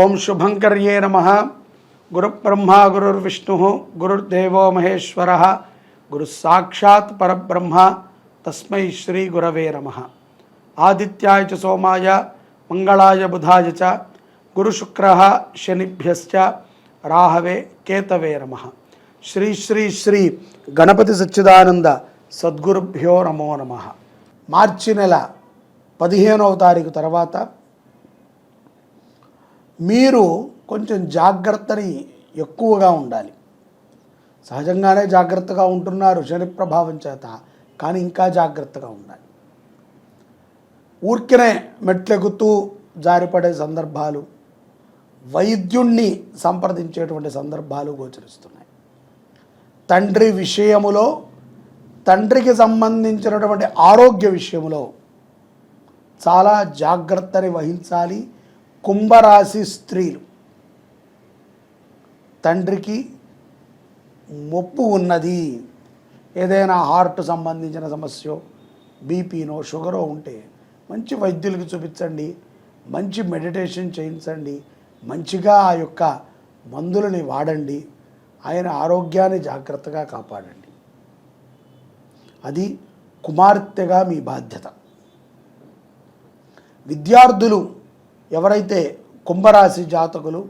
ఓం శుభంకర్యే నమ. గురుబ్రహ్మ గురుర్విష్ణు గురుర్దేవో మహేశ్వర. గురు సాక్షాత్ పరబ్రహ్మ. తస్మై శ్రీ గురవే నమ. ఆదిత్యాయ చ సోమాయ మంగళాయ బుధాయ చ గురుశుక్ర శనిభ్యశ్చ రాహవే కేతవే నమ. శ్రీ శ్రీ శ్రీ గణపతి సచ్చిదానంద సద్గురుభ్యో నమో నమ. మార్చి నెల పదిహేనవ తారీఖు తర్వాత మీరు కొంచెం జాగ్రత్తని ఎక్కువగా ఉండాలి. సహజంగానే జాగ్రత్తగా ఉంటున్నారు శని ప్రభావం చేత కానీ ఇంకా జాగ్రత్తగా ఉండాలి. ఊరికనే మెట్లెగుతూ జారిపడే సందర్భాలు వైద్యుణ్ణి సంప్రదించేటువంటి సందర్భాలు గోచరిస్తున్నాయి. తండ్రి విషయములో తండ్రికి సంబంధించినటువంటి ఆరోగ్య విషయంలో చాలా జాగ్రత్తని వహించాలి కుంభరాశి స్త్రీలు. తండ్రికి మొప్పు ఉన్నది. ఏదైనా హార్ట్ సంబంధించిన సమస్య బీపీనో షుగరో ఉంటే మంచి వైద్యులకి చూపించండి. మంచి మెడిటేషన్ చేయించండి. మంచిగా ఆ యొక్క మందులని వాడండి. ఆయన ఆరోగ్యాన్ని జాగ్రత్తగా కాపాడండి. అది కుమార్తెగా మీ బాధ్యత. విద్యార్థులు ఎవరైతే కుంభరాశి జాతకులు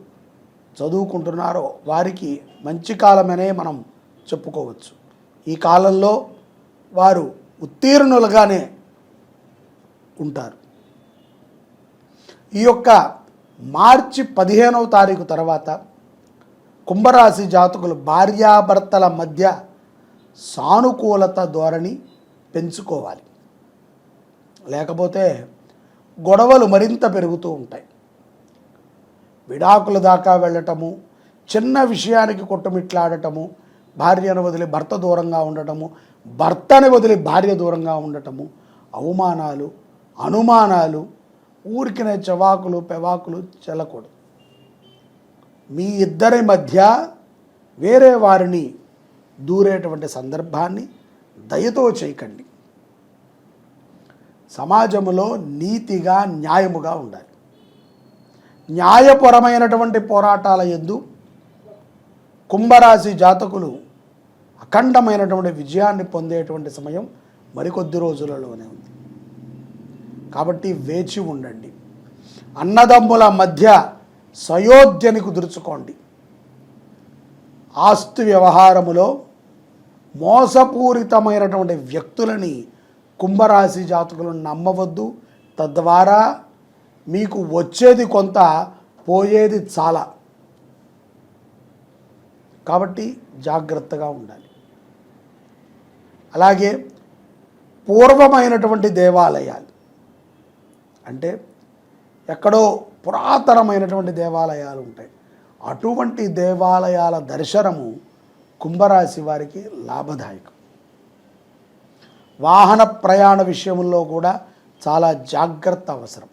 చదువుకుంటున్నారో వారికి మంచి కాలమనే మనం చెప్పుకోవచ్చు. ఈ కాలంలో వారు ఉత్తీర్ణులుగానే ఉంటారు. ఈ యొక్క మార్చి పదిహేనవ తారీఖు తర్వాత కుంభరాశి జాతకులు భార్యాభర్తల మధ్య సానుకూలత ధోరణి పెంచుకోవాలి. లేకపోతే గొడవలు మరింత పెరుగుతూ ఉంటాయి. విడాకుల దాకా వెళ్ళటము చిన్న విషయానికి కొట్టుమిట్లాడటము భార్యను వదిలి భర్త దూరంగా ఉండటము భర్తని వదిలి భార్య దూరంగా ఉండటము అవమానాలు అనుమానాలు ఊరికినే చవాకులు పెవాకులు చెల్లకూడదు. మీ ఇద్దరి మధ్య వేరే వారిని దూరేటువంటి సందర్భాన్ని దయతో చేయకండి. సమాజంలో నీతిగా న్యాయముగా ఉండాలి. న్యాయపరమైనటువంటి పోరాటాల ఎందు కుంభరాశి జాతకులు అఖండమైనటువంటి విజయాన్ని పొందేటువంటి సమయం మరికొద్ది రోజులలోనే ఉంది. కాబట్టి వేచి ఉండండి. అన్నదమ్ముల మధ్య సయోధ్యని కుదుర్చుకోండి. ఆస్తి వ్యవహారములో మోసపూరితమైనటువంటి వ్యక్తులని కుంభరాశి జాతకులను నమ్మవద్దు. తద్వారా మీకు వచ్చేది కొంత పోయేది చాలా. కాబట్టి జాగ్రత్తగా ఉండాలి. అలాగే పూర్వమైనటువంటి దేవాలయాలు. అంటే ఎక్కడో పురాతనమైనటువంటి దేవాలయాలు ఉంటాయి. అటువంటి దేవాలయాల దర్శనము కుంభరాశి వారికి లాభదాయకం. వాహన ప్రయాణ విషయంలో కూడా చాలా జాగ్రత్త అవసరం.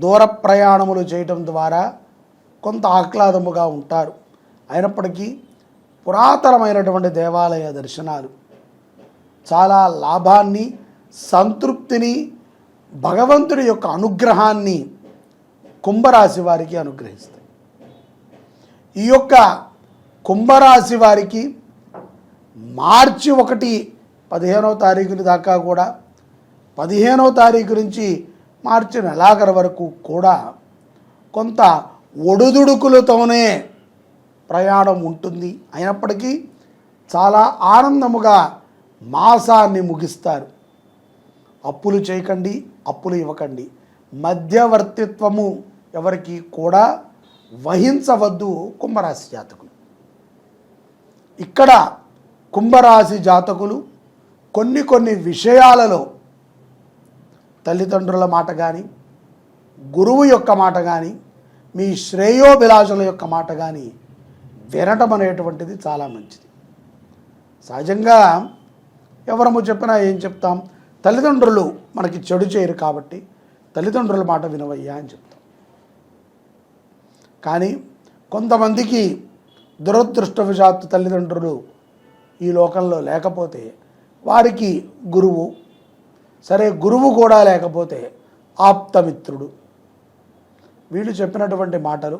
దూర ప్రయాణములు చేయటం ద్వారా కొంత ఆహ్లాదముగా ఉంటారు. అయినప్పటికీ పురాతనమైనటువంటి దేవాలయ దర్శనాలు చాలా లాభాన్ని సంతృప్తిని భగవంతుడి యొక్క అనుగ్రహాన్ని కుంభరాశి వారికి అనుగ్రహిస్తాయి. ఈ యొక్క కుంభరాశి వారికి మార్చి ఒకటి పదిహేనవ తారీఖు దాకా కూడా పదిహేనవ తారీఖు నుంచి మార్చి నెలాఖరు వరకు కూడా కొంత ఒడుదుడుకులతోనే ప్రయాణం ఉంటుంది. అయినప్పటికీ చాలా ఆనందముగా మాసాన్ని ముగిస్తారు. అప్పులు చేయకండి అప్పులు ఇవ్వకండి. మధ్యవర్తిత్వము ఎవరికి కూడా వహించవద్దు కుంభరాశి జాతకులు. ఇక్కడ కుంభరాశి జాతకులు కొన్ని కొన్ని విషయాలలో తల్లిదండ్రుల మాట కానీ గురువు యొక్క మాట కానీ మీ శ్రేయోభిలాషుల యొక్క మాట కానీ వినటం అనేటువంటిది చాలా మంచిది. సహజంగా ఎవరము చెప్పినా ఏం చెప్తాం? తల్లిదండ్రులు మనకి చెడు చేయరు కాబట్టి తల్లిదండ్రుల మాట వినవయ్యా అని చెప్తాం. కానీ కొంతమందికి దురదృష్టవశాత్తు తల్లిదండ్రులు ఈ లోకంలో లేకపోతే వారికి గురువు. సరే గురువు కూడా లేకపోతే ఆప్తమిత్రుడు. వీళ్ళు చెప్పినటువంటి మాటలు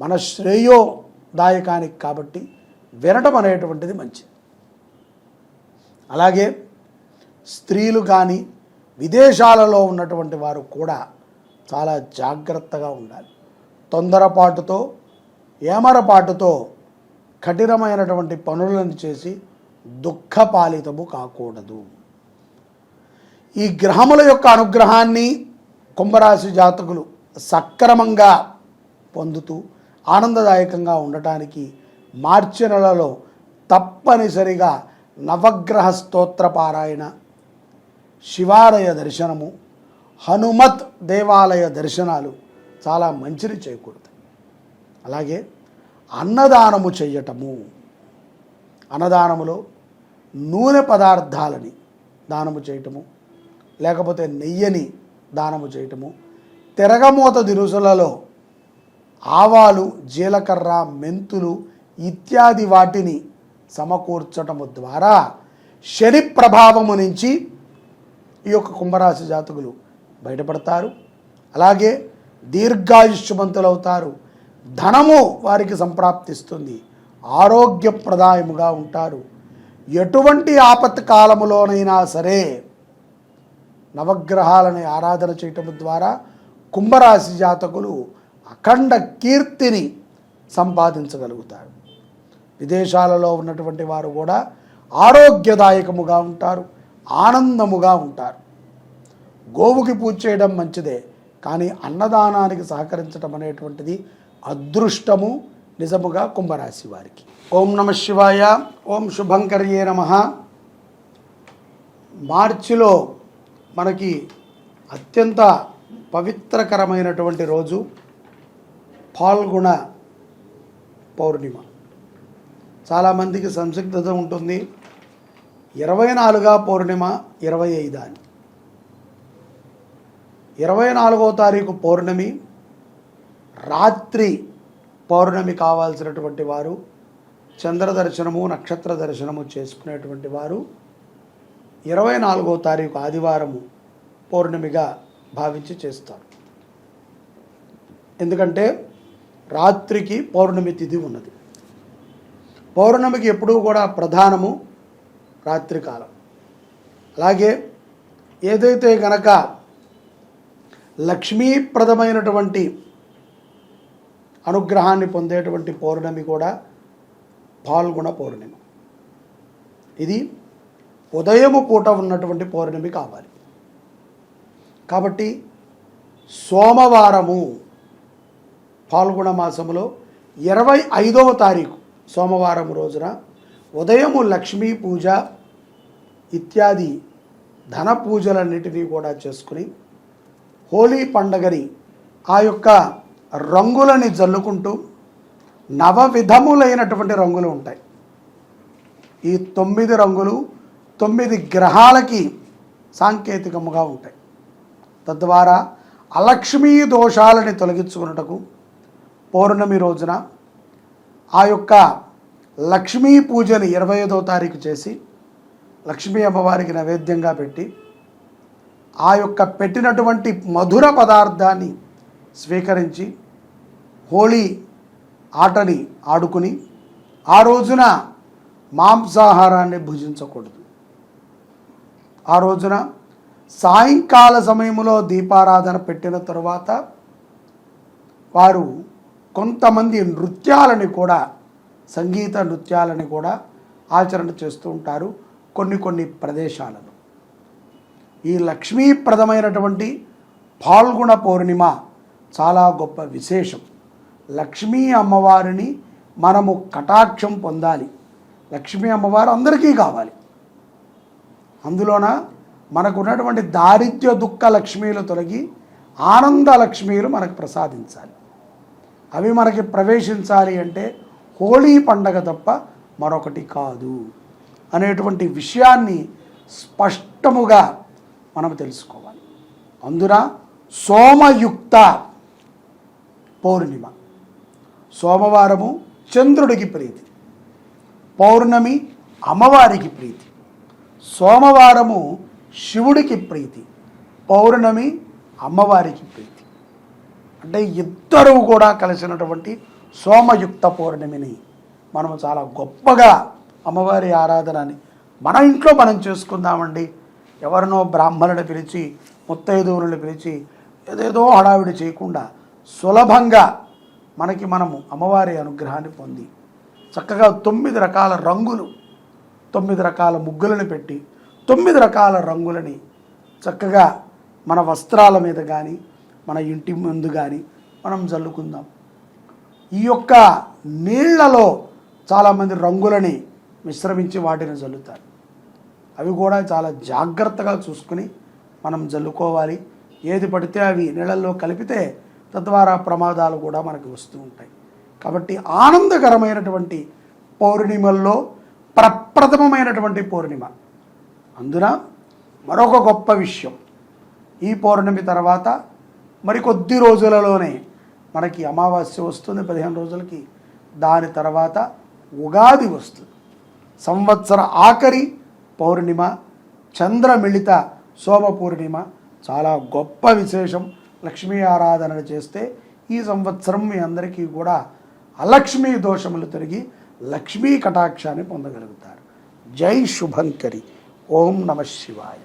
మన శ్రేయోదాయకానికి కాబట్టి వినటం అనేటువంటిది మంచిది. అలాగే స్త్రీలు కానీ విదేశాలలో ఉన్నటువంటి వారు కూడా చాలా జాగ్రత్తగా ఉండాలి. తొందరపాటుతో ఏమరపాటుతో కఠినమైనటువంటి పనులను చేసి దుఃఖపాలితము కాకూడదు. ఈ గ్రహముల యొక్క అనుగ్రహాన్ని కుంభరాశి జాతకులు సక్రమంగా పొందుతూ ఆనందదాయకంగా ఉండటానికి మార్చి నెలలో తప్పనిసరిగా నవగ్రహ స్తోత్ర పారాయణ శివాలయ దర్శనము హనుమత్ దేవాలయ దర్శనాలు చాలా మంచిని చేయకూడదు అలాగే అన్నదానము చేయటము అన్నదానములో నూనె పదార్థాలని దానము చేయటము లేకపోతే నెయ్యని దానము చేయటము తిరగమూత దినుసులలో ఆవాలు జీలకర్ర మెంతులు ఇత్యాది వాటిని సమకూర్చటము ద్వారా శని ప్రభావము నుంచి ఈ యొక్క కుంభరాశి జాతకులు బయటపడతారు. అలాగే దీర్ఘాయుష్యవంతులవుతారు ధనము వారికి సంప్రాప్తిస్తుంది. ఆరోగ్యప్రదాయముగా ఉంటారు. ఎటువంటి ఆపత్ కాలములోనైనా సరే నవగ్రహాలని ఆరాధన చేయటం ద్వారా కుంభరాశి జాతకులు అఖండ కీర్తిని సంపాదించగలుగుతారు. విదేశాలలో ఉన్నటువంటి వారు కూడా ఆరోగ్యదాయకముగా ఉంటారు ఆనందముగా ఉంటారు. గోవుకి పూజ చేయడం మంచిదే కానీ అన్నదానానికి సహకరించడం అనేటువంటిది అదృష్టము నిజముగా కుంభరాశి వారికి. ఓం నమ శివాయ ఓం శుభంకర్యే నమ. మార్చిలో మనకి అత్యంత పవిత్రకరమైనటువంటి రోజు పాల్గొన పౌర్ణిమ. చాలామందికి సంసిగ్ధత ఉంటుంది. ఇరవై నాలుగా పౌర్ణిమ ఇరవై ఐదా అని. ఇరవై నాలుగో తారీఖు పౌర్ణమి రాత్రి పౌర్ణమి కావాల్సినటువంటి వారు చంద్ర దర్శనము నక్షత్ర దర్శనము చేసుకునేటువంటి వారు ఇరవై నాలుగో తారీఖు ఆదివారము పౌర్ణమిగా భావించి చేస్తారు. ఎందుకంటే రాత్రికి పౌర్ణమి తిథి ఉన్నది. పౌర్ణమికి ఎప్పుడూ కూడా ప్రధానము రాత్రికాలం అలాగే ఏదైతే గనక లక్ష్మీప్రదమైనటువంటి అనుగ్రహాన్ని పొందేటువంటి పౌర్ణమి కూడా పాల్గొన పౌర్ణిమ. ఇది ఉదయము పూట ఉన్నటువంటి పౌర్ణమి కావాలి. కాబట్టి సోమవారము పాల్గొన మాసములో ఇరవై ఐదవ తారీఖు సోమవారం రోజున ఉదయము లక్ష్మీ పూజ ఇత్యాది ధన పూజలన్నిటినీ కూడా చేసుకుని హోలీ పండగని ఆ యొక్క రంగులని జల్లుకుంటూ నవ విధములైనటువంటి రంగులు ఉంటాయి. ఈ తొమ్మిది రంగులు తొమ్మిది గ్రహాలకి సాంకేతికముగా ఉంటాయి. తద్వారా అలక్ష్మీ దోషాలని తొలగించుకున్నటకు పౌర్ణమి రోజున ఆ యొక్క లక్ష్మీ పూజని ఇరవై ఐదో తారీఖు చేసి లక్ష్మీ అమ్మవారికి నైవేద్యంగా పెట్టి ఆ యొక్క పెట్టినటువంటి మధుర పదార్థాన్ని స్వీకరించి హోళీ ఆటని ఆడుకుని ఆ రోజున మాంసాహారాన్ని భుజించకూడదు. ఆ రోజున సాయంకాల సమయంలో దీపారాధన పెట్టిన తరువాత వారు కొంతమంది నృత్యాలని కూడా సంగీత నృత్యాలని కూడా ఆచరణ చేస్తూ ఉంటారు కొన్ని కొన్ని ప్రదేశాలలో. ఈ లక్ష్మీప్రదమైనటువంటి పాల్గొన పౌర్ణిమ చాలా గొప్ప విశేషం. లక్ష్మీ అమ్మవారిని మనము కటాక్షం పొందాలి. లక్ష్మీ అమ్మవారు అందరికీ కావాలి. అందులోన మనకు ఉన్నటువంటి దారిద్ర్య దుఃఖ లక్ష్మీలు తొలగి ఆనంద లక్ష్మీలు మనకు ప్రసాదించాలి. అవి మనకి ప్రవేశించాలి అంటే హోళీ పండగ తప్ప మరొకటి కాదు అనేటువంటి విషయాన్ని స్పష్టముగా మనం తెలుసుకోవాలి. అందున సోమయుక్త పౌర్ణిమ. సోమవారము చంద్రుడికి ప్రీతి. పౌర్ణమి అమ్మవారికి ప్రీతి. సోమవారము శివుడికి ప్రీతి. పౌర్ణమి అమ్మవారికి ప్రీతి. అంటే ఇద్దరూ కూడా కలిసినటువంటి సోమయుక్త పౌర్ణమిని మనం చాలా గొప్పగా అమ్మవారి ఆరాధనని మన ఇంట్లో మనం చేసుకుందామండి. ఎవరినో బ్రాహ్మణుని పిలిచి ముత్తైదువులను పిలిచి ఏదేదో హడావిడి చేయకుండా సులభంగా మనకి మనము అమ్మవారి అనుగ్రహాన్ని పొంది చక్కగా తొమ్మిది రకాల రంగులు తొమ్మిది రకాల ముగ్గులను పెట్టి తొమ్మిది రకాల రంగులని చక్కగా మన వస్త్రాల మీద కానీ మన ఇంటి ముందు కానీ మనం జల్లుకుందాం. ఈ యొక్క నీళ్ళలో చాలామంది రంగులని మిశ్రమించి వాటిని జల్లుతారు. అవి కూడా చాలా జాగ్రత్తగా చూసుకుని మనం జల్లుకోవాలి. ఏది పడితే అవి నీళ్ళల్లో కలిపితే తద్వారా ప్రమాదాలు కూడా మనకు వస్తూ ఉంటాయి. కాబట్టి ఆనందకరమైనటువంటి పౌర్ణిమల్లో ప్రప్రథమమైనటువంటి పౌర్ణిమ. అందున మరొక గొప్ప విషయం. ఈ పౌర్ణమి తర్వాత మరికొద్ది రోజులలోనే మనకి అమావాస్య వస్తుంది పదిహేను రోజులకి. దాని తర్వాత ఉగాది వస్తుంది. సంవత్సర ఆఖరి పౌర్ణిమ చంద్రమిళిత సోమ పౌర్ణిమ. చాలా గొప్ప విశేషం. లక్ష్మీ ఆరాధనలు చేస్తే ఈ సంవత్సరం మీ అందరికీ కూడా అలక్ష్మీ దోషములు తిరిగి లక్ష్మీ కటాక్షాన్ని పొందగలుగుతారు. జై శుభంకరి. ఓం నమ శివాయ.